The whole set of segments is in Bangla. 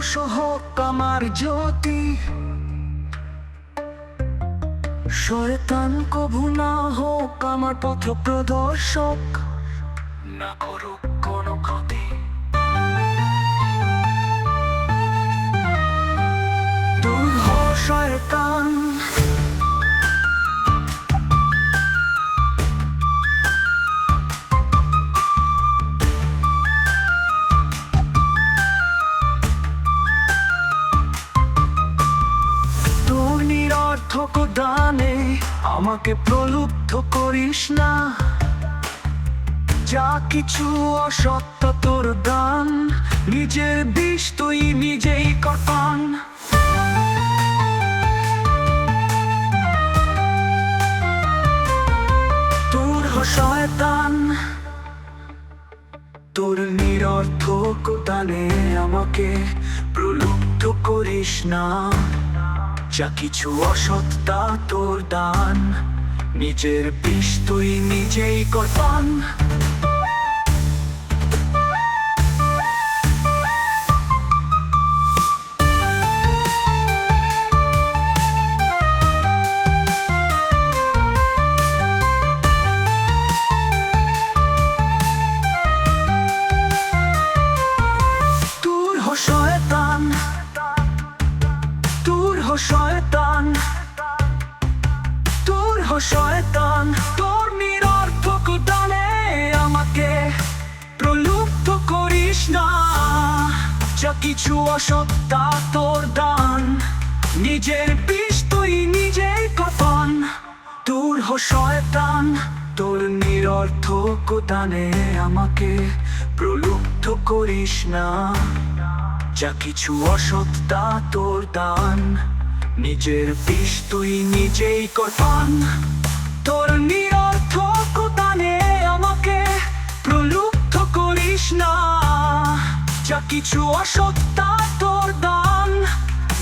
মানুষ হোক আমার জ্যোতি। শয়তান কভু না হোক আমার পথ প্রদর্শক না করুক কোন আমাকে প্রলুব্ধ করিস না। যা কিছু অসত্য তোর দান, নিজের বিষ তুই নিজেই কটান তোর শয়তান, তোর নিরর্থক আমাকে প্রলুব্ধ করিস না। যা কিছু অসত্তা তোর দান। নিজের বিষ তুই নিজেই কর্পান হ শয়তান। দূর হ শয়তান, তোর নিরর্থক দানে আমাকে প্রলুব্ধ করিস না। যা কিছু অসত্তা তোর দান, নিজের বিষ তুই নিজেই কপান। দূর হ শয়তান, তোর নিরর্থক দানে আমাকে প্রলুব্ধ করিস না। যা কিছু অসত্তা তোর দান নিজের বিষ তুই নিজেই কটান তোর নিরর্থক দানে আমাকে প্রলুব্ধ করিস না। যা কিছু অসত্তা তোর দান।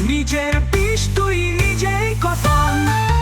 নিজের বিষ তুই নিজেই কর।